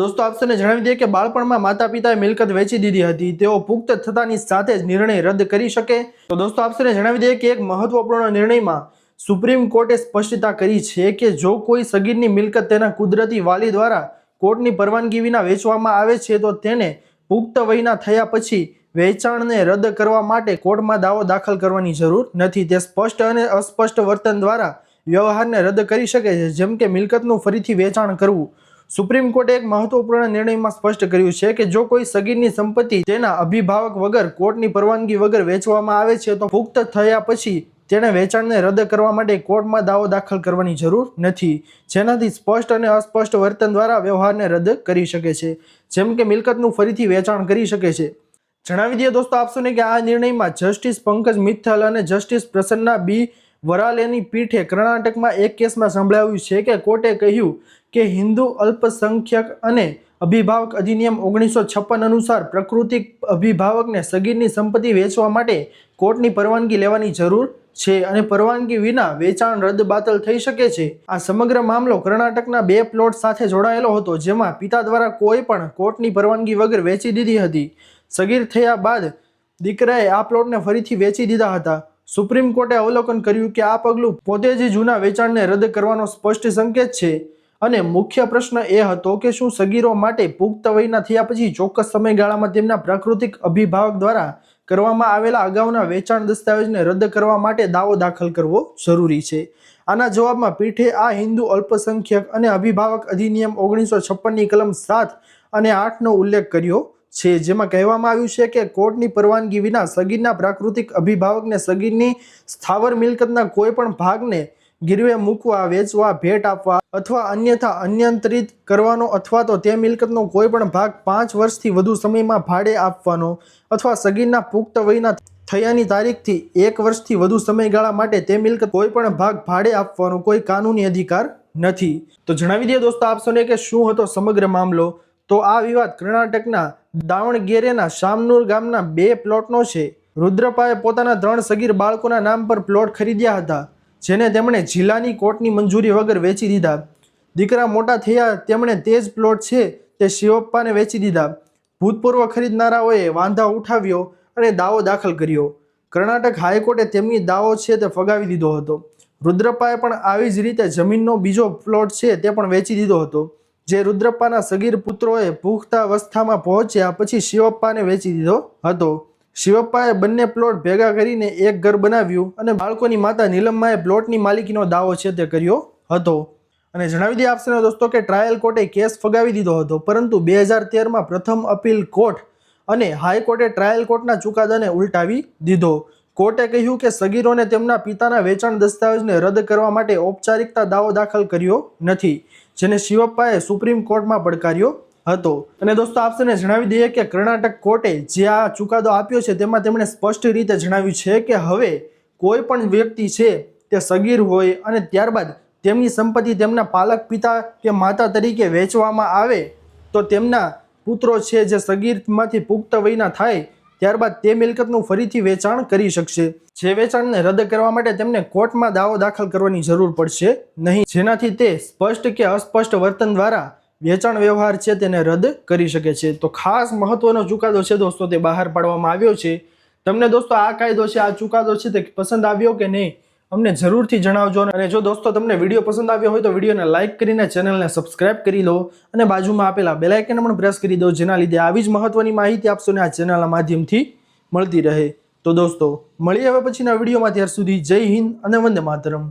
દોસ્તો આપસને જણાવી દઈએ કે બાળપણમાં માતા પિતાએ મિલકત વેચી દીધી હતી. તેઓ પુખ્ત થતાની સાથે જ નિર્ણય રદ કરી શકે. તો દોસ્તો આપસને જણાવી દઈએ કે એક મહત્વપૂર્ણ નિર્ણયમાં સુપ્રીમ કોર્ટે સ્પષ્ટતા કરી છે કે જો કોઈ સગીરની મિલકત તેના કુદરતી વાલી દ્વારા કોર્ટની પરવાનગી વિના વેચવામાં આવે છે, તો તેને પુખ્ત વયના થયા પછી વેચાણને રદ કરવા માટે કોર્ટમાં દાવો દાખલ કરવાની જરૂર નથી. તે સ્પષ્ટ અને અસ્પષ્ટ વર્તન દ્વારા વ્યવહારને રદ કરી શકે છે. જેમ કે મિલકતનું ફરીથી વેચાણ કરવું સુપ્રીમ કોર્ટે એક મહત્વપૂર્ણ નિર્ણયમાં સ્પષ્ટ કર્યું છે કે જો કોઈ સગીરની સંપત્તિ તેના અભિભાવક વગર કોર્ટની પરવાનગી વગર વેચવામાં આવે છે, તો પુખ્ત થયા પછી તેણે વેચાણને રદ કરવા માટે કોર્ટમાં દાવો દાખલ કરવાની જરૂર નથી, જેનાથી સ્પષ્ટ અને અસ્પષ્ટ વર્તન દ્વારા વ્યવહારને રદ કરી શકે છે, જેમ કે મિલકતનું ફરીથી વેચાણ કરી શકે છે. જણાવી દઈએ દોસ્તો, આપશો ને કે આ નિર્ણયમાં જસ્ટિસ પંકજ મિત્તલ અને જસ્ટિસ પ્રસન્ના બી વરાલેની પીઠે કર્ણાટકમાં એક કેસમાં સંભળાવ્યું છે કે કોર્ટે કહ્યું કે હિન્દુ અલ્પસંખ્યક અને અભિભાવક અધિનિયમ ઓગણીસો છપ્પન અનુસાર પ્રકૃતિક અભિભાવકને સગીરની સંપત્તિ વેચવા માટે કોર્ટની પરવાનગી લેવાની જરૂર છે અને પરવાનગી વિના વેચાણ રદ બાતલ થઈ શકે છે. આ સમગ્ર મામલો કર્ણાટકના બે પ્લોટ સાથે જોડાયેલો હતો, જેમાં પિતા દ્વારા કોઈ પણ કોર્ટની પરવાનગી વગર વેચી દીધી હતી. સગીર થયા બાદ દીકરાએ આ પ્લોટને ફરીથી વેચી દીધા હતા. સુપ્રીમ કોર્ટે અવલોકન કર્યું કે આ પગલું પોતે જ જૂના વેચાણને રદ કરવાનો સ્પષ્ટ સંકેત છે અને મુખ્ય પ્રશ્ન એ હતો કે શું સગીરો માટે પુખ્ત વયના થયા પછી ચોક્કસ સમયગાળામાં તેમના પ્રાકૃતિક અભિભાવક દ્વારા કરવામાં આવેલા અગાઉના વેચાણ દસ્તાવેજને રદ કરવા માટે દાવો દાખલ કરવો જરૂરી છે. આના જવાબમાં પીઠે આ હિન્દુ અલ્પસંખ્યક અને અભિભાવક અધિનિયમ ઓગણીસો છપ્પનની કલમ સાત અને આઠનો ઉલ્લેખ કર્યો છે, જેમાં કહેવામાં આવ્યું છે કે કોર્ટની પરવાનગી વિના સગીરના પ્રાકૃતિક અભિભાવકને સગીરની સ્થાવર મિલકતના કોઈપણ ભાગને ગીરવે મૂકવા, વેચવા, ભેટ આપવા અથવા અન્યથા અન્યંતરિત કરવાનો અથવા તો તે મિલકતનો કોઈપણ ભાગ પાંચ વર્ષથી વધુ સમયમાં ભાડે આપવાનો અથવા સગીરના પુખ્ત વયના થયાની તારીખથી એક વર્ષથી વધુ સમયગાળા માટે તે મિલકત કોઈ પણ ભાગ ભાડે આપવાનો કોઈ કાનૂની અધિકાર નથી. તો જણાવી દઈએ દોસ્તો આપશોને કે શું હતો સમગ્ર મામલો? તો આ વિવાદ કર્ણાટકના દાવણગેરેના શામનુર ગામના બે પ્લોટનો છે. રુદ્રપાએ પોતાના ત્રણ સગીર બાળકોના નામ પર પ્લોટ ખરીદ્યા હતા, જેને તેમણે જિલ્લાની કોર્ટની મંજૂરી વગર વેચી દીધા. દીકરા મોટા થયા તેમણે તે જ પ્લોટ છે તે શિવપ્પાને વેચી દીધા. ભૂતપૂર્વ ખરીદનારાઓએ વાંધા ઉઠાવ્યો અને દાવો દાખલ કર્યો. કર્ણાટક હાઈકોર્ટે તેમની દાવો છે તે ફગાવી દીધો હતો. રુદ્રપ્પાએ પણ આવી જ રીતે જમીનનો બીજો પ્લોટ છે તે પણ વેચી દીધો હતો. જે રુદ્રપ્પાના સગીર પુત્રોએ પુખ્તાવસ્થામાં પહોંચ્યા પછી શિવપ્પાને વેચી દીધો હતો. શિવપ્પાએ બંને પ્લોટ ભેગા કરીને એક ઘર બનાવ્યું અને બાળકોની માતા નીલમ્માએ પ્લોટની માલિકીનો દાવો છે તે કર્યો હતો. અને જણાવી દઈએ આપશે દોસ્તો કે ટ્રાયલ કોર્ટે કેસ ફગાવી દીધો હતો, પરંતુ બે હજાર તેરમાં પ્રથમ અપીલ કોર્ટ અને હાઈકોર્ટે ટ્રાયલ કોર્ટના ચુકાદાને ઉલટાવી દીધો. કોર્ટે કહ્યું કે સગીરોને તેમના પિતાના વેચાણ દસ્તાવેજને રદ કરવા માટે ઔપચારિકતા દાવો દાખલ કર્યો નથી, જેને શિવપ્પાએ સુપ્રીમ કોર્ટમાં પડકાર્યો હતો. અને દોસ્તો આપને જણાવી દઈએ કે કર્ણાટક કોર્ટે જે આ ચુકાદો આપ્યો છે, તેમાં તેમણે સ્પષ્ટ રીતે જણાવ્યું છે કે હવે કોઈ પણ વ્યક્તિ છે, તે સગીર હોય અને ત્યારબાદ તેમની સંપત્તિ તેમના પાલક પિતા કે માતા તરીકે વેચવામાં આવે, તો તેમના પુત્રો છે, જે સગીરમાંથી પુખ્ત વયના થાય ત્યારબાદ તે મિલકતનું ફરીથી વેચાણ કરી શકશે. જે વેચાણને રદ કરવા માટે તેમને કોર્ટમાં દાવો દાખલ કરવાની જરૂર પડશે નહીં. જેનાથી તે સ્પષ્ટ કે અસ્પષ્ટ વર્તન દ્વારા વેચાણ વ્યવહાર છે તેને રદ કરી શકે છે. તો ખાસ મહત્વનો ચુકાદો છે દોસ્તો, તે બહાર પાડવામાં આવ્યો છે. તમને દોસ્તો આ કાયદો છે, આ ચુકાદો છે તે પસંદ આવ્યો કે નહીં? અમને જરૂરથી જણાવજો અને જો દોસ્તો તમને વીડિયો પસંદ આવ્યો હોય તો વિડીયોને લાઇક કરીને ચેનલને સબસ્ક્રાઇબ કરી લો અને બાજુમાં આપેલા બેલાઇકન પણ પ્રેસ કરી દો, જેના લીધે આવી જ મહત્વની માહિતી આપશો ને આ ચેનલના માધ્યમથી મળતી રહે. તો દોસ્તો, મળીએ હવે પછીના વિડીયોમાં, ત્યાર સુધી જય હિન્દ અને વંદે માતરમ.